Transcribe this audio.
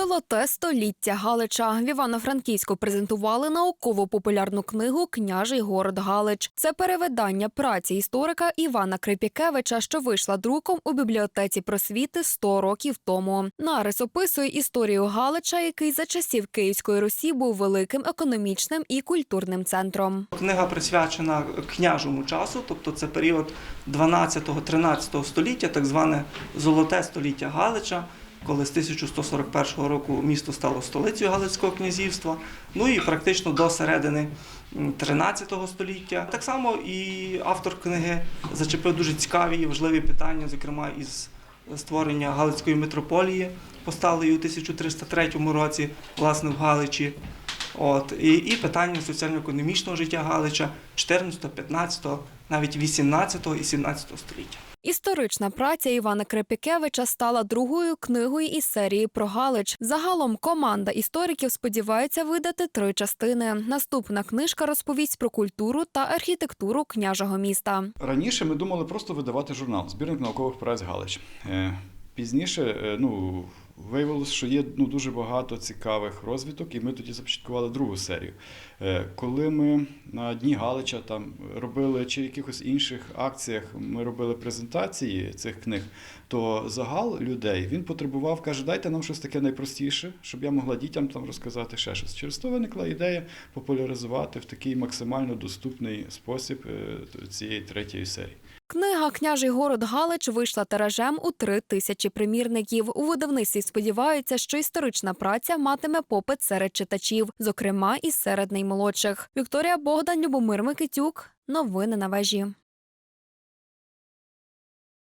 Золоте століття Галича в Івано-Франківську презентували науково-популярну книгу Княжий город Галич. Це перевидання праці історика Івана Крипікевича, що вийшла друком у бібліотеці просвіти 100 років тому. Нарис описує історію Галича, який за часів Київської Русі був великим економічним і культурним центром. Книга присвячена княжому часу, тобто це період 12-13 століття, так зване золоте століття Галича, коли з 1141 року місто стало столицею Галицького князівства, ну і практично до середини м, 13 століття. Так само і автор книги зачепив дуже цікаві і важливі питання, зокрема із створення Галицької митрополії, поставленої у 1303 році, власне, в Галичі. От, і, і питання соціально-економічного життя Галича 14, 15, навіть 18 і 17 століття. Історична праця Івана Крепікевича стала другою книгою із серії про Галич. Загалом команда істориків сподівається видати три частини. Наступна книжка розповість про культуру та архітектуру княжого міста. Раніше ми думали просто видавати журнал збірник наукових праць Галич. Е, Пізніше е, ну, виявилося, що є ну, дуже багато цікавих розвиток, і ми тоді започаткували другу серію. Е, Коли ми на Дні Галича там робили чи якихось інших акціях, ми робили презентації цих книг, то загал людей він потребував, каже, дайте нам щось таке найпростіше, щоб я могла дітям там розказати ще щось. Через то виникла ідея популяризувати в такий максимально доступний спосіб е, цієї третьої серії. Книга Княжий город Галич вийшла тиражем у три тисячі примірників. У видавництві сподіваються, що історична праця матиме попит серед читачів, зокрема і серед наймолодших. Вікторія Богдан, Любомир Микитюк. Новини на вежі.